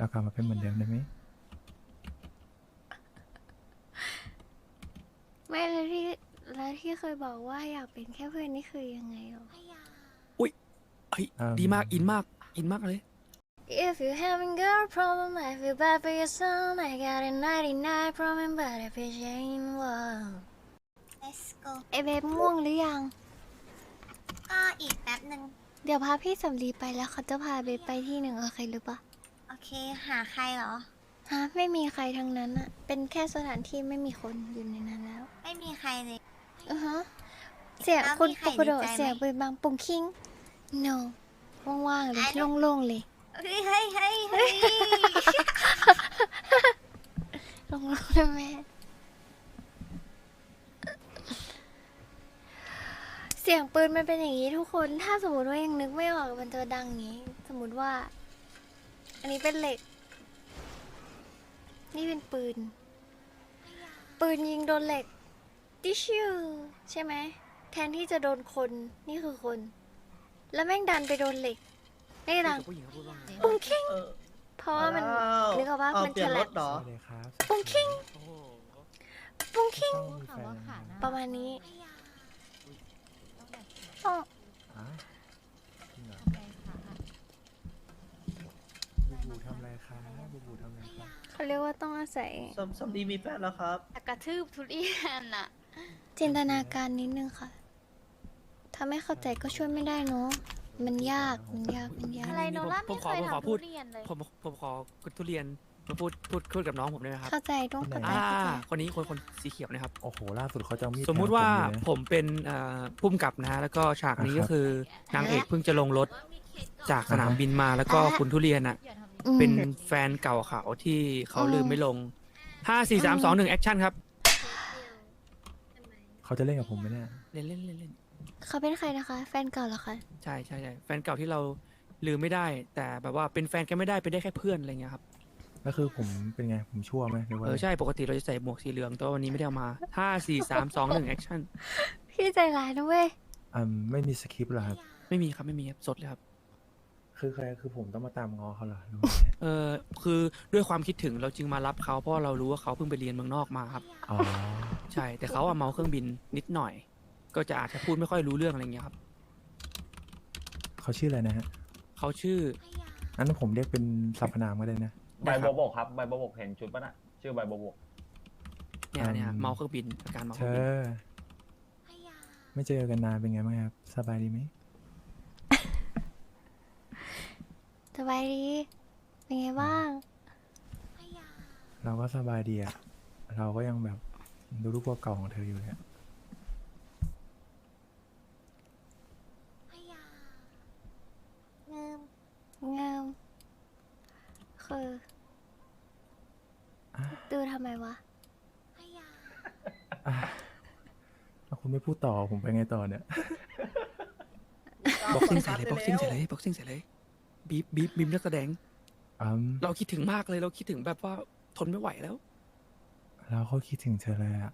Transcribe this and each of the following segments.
เรากลับมาเป็นเหมือนเดิมได้ไหมไม่แล้วที่แล้วที่เคยบอกว่าอยากเป็นแค่เพื่อนนี่คือยังไงหรอ เฮ้ยดีมากอินมากอินมากเลย If you having girl problem I feel bad for your son I got a 99 problem but if it ain't one let's go ไอเบฟง่วงหรือยัง ก็อีกแป๊บหนึ่ง เดี๋ยวพาพี่สำลีไปแล้วเขาจะพาเบฟไปที่หนึ่งโอเคหรือปะ โอเค หาใครเหรอ ฮะไม่มีใครทั้งนั้นอะเป็นแค่สถานที่ไม่มีคนอยู่ในนั้นแล้วไม่มีใครเลย อือฮะเสียงแล้วคุณมีใครปกโดดีใจไหม เสียงปืนบางปุงคิง no ว่างๆเลยอะโล่งๆเลยเฮ้ยเฮ้ยเฮ้ยเฮ้ยโล่งๆเลยแม่เสียงปืนมันเป็นอย่างนี้ทุกคน ถ้าสมมติว่ายังนึกไม่ออกมันจะดังอย่างนี้ สมมติว่า อันนี้เป็นเหล็ก นี่เป็นปืน ปืนยิงโดนเหล็กดิชิวใช่ไหม แทนที่จะโดนคน นี่คือคน แล้วแม่งดันไปโดนเหล็กไม่ดังผู้หญิงเขาพูดว่าไงปุ้งคิงเออเพราะว่ามันอ้าวนึกออกปะอ้าวมันเปลี่ยนฉรลับถเหรอสวัสดีครับปุ้งคิงโอ้โหปุ้งคิงต้องมีแฟนนะครับประมาณนี้ต้อง อะจริงเหรอ บูบูทำอะไรครับบูบูทำอะไรครับเขาเรียกว่าต้องอาศัย สมสมดีมีแฟนแล้วครับกระทืบทุเรียนอะจินตนาการนิดนึงค่ะ ถ้าไม่เข้าใจก็ช่วยไม่ได้เนอะมันยาก มันยาก มันยาก อะไรโนล่าผมไม่ขเคอยผมขอทำพูทุดเรียนเลยผมผมขอคุณทุเรียนมาพูดพูดพูดกับน้องผมได้ไหมครับ เข้าใจต้องเข้าใจอ่าเข้าใจคนนี้คนคนสีเขียวนะครับ โอ้โห ล่าสุดเขาจะเอามีดสมมุติว่าแทงผเลยนะผมเป็นเอ่อผู้กำกับนะฮะ แล้วก็ฉากนี้อ่าครัก็บคือนางเอกเพิ่งจะลงรถจากสนามบินมาแล้วก็อ่าคุณทุเรียนอะ อืม เป็นแฟนเก่าเขาที่เขาอืมลืมไม่ลงห้าสี่สามสองหนึ่งแอคชั่นครับ เขาจะเล่นกับผมไหมเนี่ย เล่นเล่นเล่นเล่นเขาเป็นใครนะคะ แฟนเก่าเหรอคะ ใช่ใช่ใช่แฟนเก่าที่เราลืมไม่ได้ แต่แบบว่าเป็นแฟนกันไม่ได้เป็นได้แค่เพื่อนอะไรเงี้ยครับก็คือผมเป็นไง ผมชั่วไหมหรือว่าเออใช่ปกติเราจะใส่หมวกสีเหลืองแต่ว่าวันนี้ไม่ได้เอามาห้าสี่สามสองหนึ่งแอคชั่นพี่ใจร้ายนะเว้ย อืมไม่มีสคริปต์เหรอครับ ไม่มีครับไม่มีครับสดเลยครับ คือใครคือผมต้องมาตามงอเขาเหรอหรือว่าไงเออคือด้วยความคิดถึงเราจึงมารับเขาเพราะว่าเรารู้ว่าเขาเพิ่งไปเรียนเมืองนอกมาครับ อ๋อใช่ แต่เขาอะเมาเครื่องบินนิดหน่อย ก็จะอาจจะพูดไม่ค่อยรู้เรื่องอะไรเงี้ยครับเขาชื่ออะไรนะฮะเขาชื่องั้นผมเรียกเป็นสรรพนามก็ได้นะ ใบโบวบกครับใบโบวบกเห็นชุดปะน่ะชื่อใบโบวบกเนี่ยเนี่ยอืม เมาเครื่องบินอาการเมาเคเธรื่องบินอ ไม่เจอกันนานเป็นไงบ้างครับ สบายดีไหม สบายดี เป็นไงบ้าง เราก็สบายดีอะเราก็ยังแบบดูรูปเก่าๆของเธออยู่เลยอะเงิมงามคืออะดูทำไมวะ อะแล้วคุณไม่พูดต่อผมไปไงต่อเนี่ย บ็อกซิ่งใส่เลยบ็อกซิ่งใส่เลยบ็อกซิ่งใส่เลย บีบบีบบีบนักแสดง อืมเราคิดถึงมากเลยเราคิดถึงแบบว่าทนไม่ไหวแล้ว เราก็คิดถึงเธอเลยอะ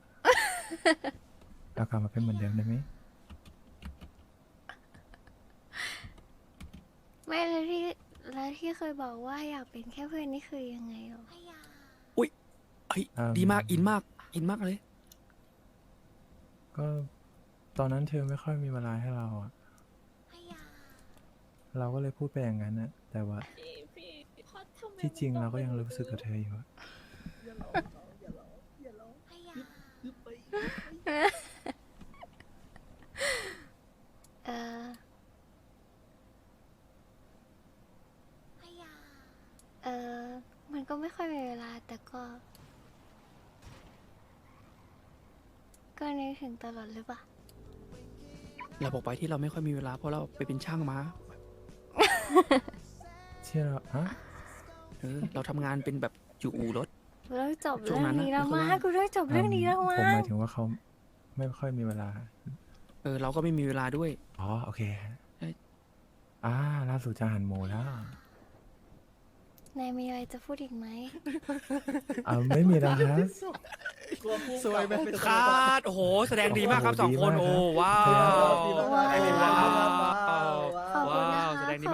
เรากลับมาเป็นเหมือนเดิมได้ไหมไม่แล้วที่แล้วที่เคยบอกว่าอยากเป็นแค่เพื่อนนี่คือยังไงหรอเฮ้ยดีมากอินมากอินมากเลย ก็ตอนนั้นเธอไม่ค่อยมีเวลาให้เราอะ เราก็เลยพูดไปอย่างนั้นนะแต่ว่าที่จริงเราก็ยังรู้สึกกับเธออยู่อะเออเออมันก็ไม่ค่อยมีเวลาแต่ก็ ก็นึกถึงตลอดหรือเปล่าเราบอกไปที่เราไม่ค่อยมีเวลาเพราะเราไปเป็นช่างมา เชื่อเราฮะเออเราทำงานเป็นแบบอยู่อู่รถกูต้องจบช่เรื่วองงนั้นนะนี้แล้วไม่มาค่อยว่างกูต้องจบเรื่องนี้แล้วผมมาหมายถึงว่าเขาไม่ค่อยมีเวลา เออเราก็ไม่มีเวลาด้วย อ๋อ โอเคเอ้ย อ่าล่าสุดจะหันหมูแล้วนายมีอะไรจะพูดอีกไหมอ่าไม่มีแล้วครับกลัวพุ่งสวยไหมกลับเป็นคาดโอ้โหแสดงดีมากครับสองคน โอ้โอ้โหดีมากว้าวครับดีมากว้าว ดีมากว้าวว้าวขอบคุณว้านะวแสคะดงนี่ม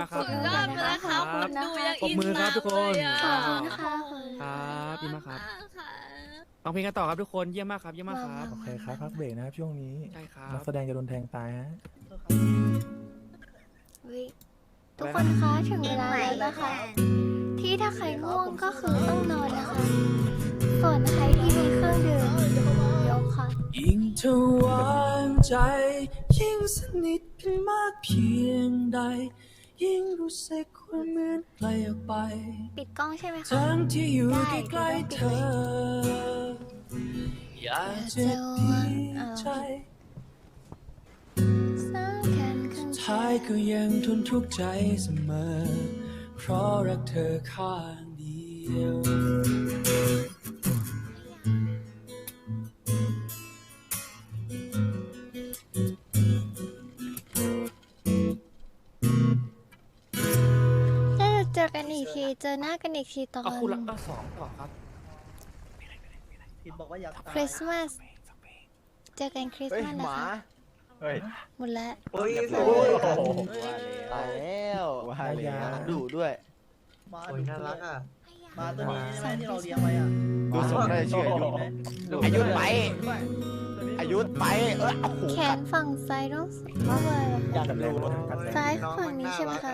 ากคขรัอบบคุณยอดไปแล้วครับขอบคุณนะดูคะยังปรบมือครับทุกคนขอบคุณนะคะครับดีมากครับค่ะฟังเพลงกันต่อครับทุกคนเยี่ยมมากครับเยี่ยมมากครับ โอเคครับพักเบรกนะครับช่วงนี้ใช่ครันับกแสดงจะโดนแทงตายฮะ เฮ้ยทุกคนคะถึงเวลาแล้วนะคะ ที่ถ้าใครง่วงก็คือต้องนอนนะคะ ส่วนใครที่มีเครื่องดื่มยกค่ะ ยิ่งเธอวางใจ ยิ่งสนิทกันมากเพียงใด ยิ่งรู้สึกว่าเหมือนไกลออกไปปิดกล้องใช่ไหมคะทั้งที่อยู่ได้ใกล้ๆเธอ อยากจะดีใจสำคัญข้างใจท้ายก็ยังทนทุกข์ใจเสมอ เพราะรักเธอข้างเดียว อกันอีกที เจอหน้ากันอีกทีตอนเอาคู่ละก็สองต่อครับพิมบอกว่าอยากตายคริสต์มาส เจอกันคริสต์มาสนะคะเฮ้ยหมดแล้วโอ้ยโอ้โหตายแล้วว่าได้เลยยาดุด้วยมาโอ้ยน่ารักอะมาตัวนี้ใช่ไหมที่เราเลี้ยงไว้อะดูสมได้เชื่ออายุอายุไป อายุไป เออโอ้โหแขนฝั่งซ้ายต้องว่าเบอร์อยากกันแรดูงนะกันแรงซ้ายฝั่งนี้ใช่ไหมคะ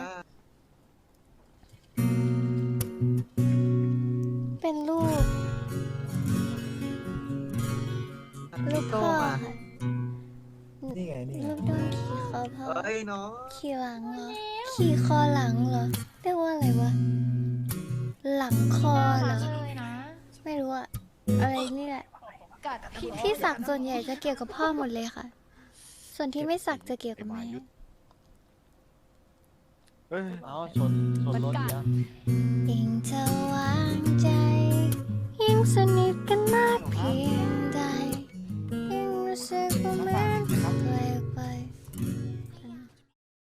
อพ่อเฮ้ยน้องขี่หลังเหรอ ขี่คอหลังเหรอ เรียกว่าอะไรวะ หลังคอเหรอไม่รู้อะอะไรนี่แหละ กัดผิดที่สักส่วนใหญ่จะเกี่ยวกับพ่อหมดเลยค่ะ ส่วนที่ไม่สักจะเกี่ยวกับแม่เฮ้ยเอาชนชนรถเนี้ยยิ่งเธอ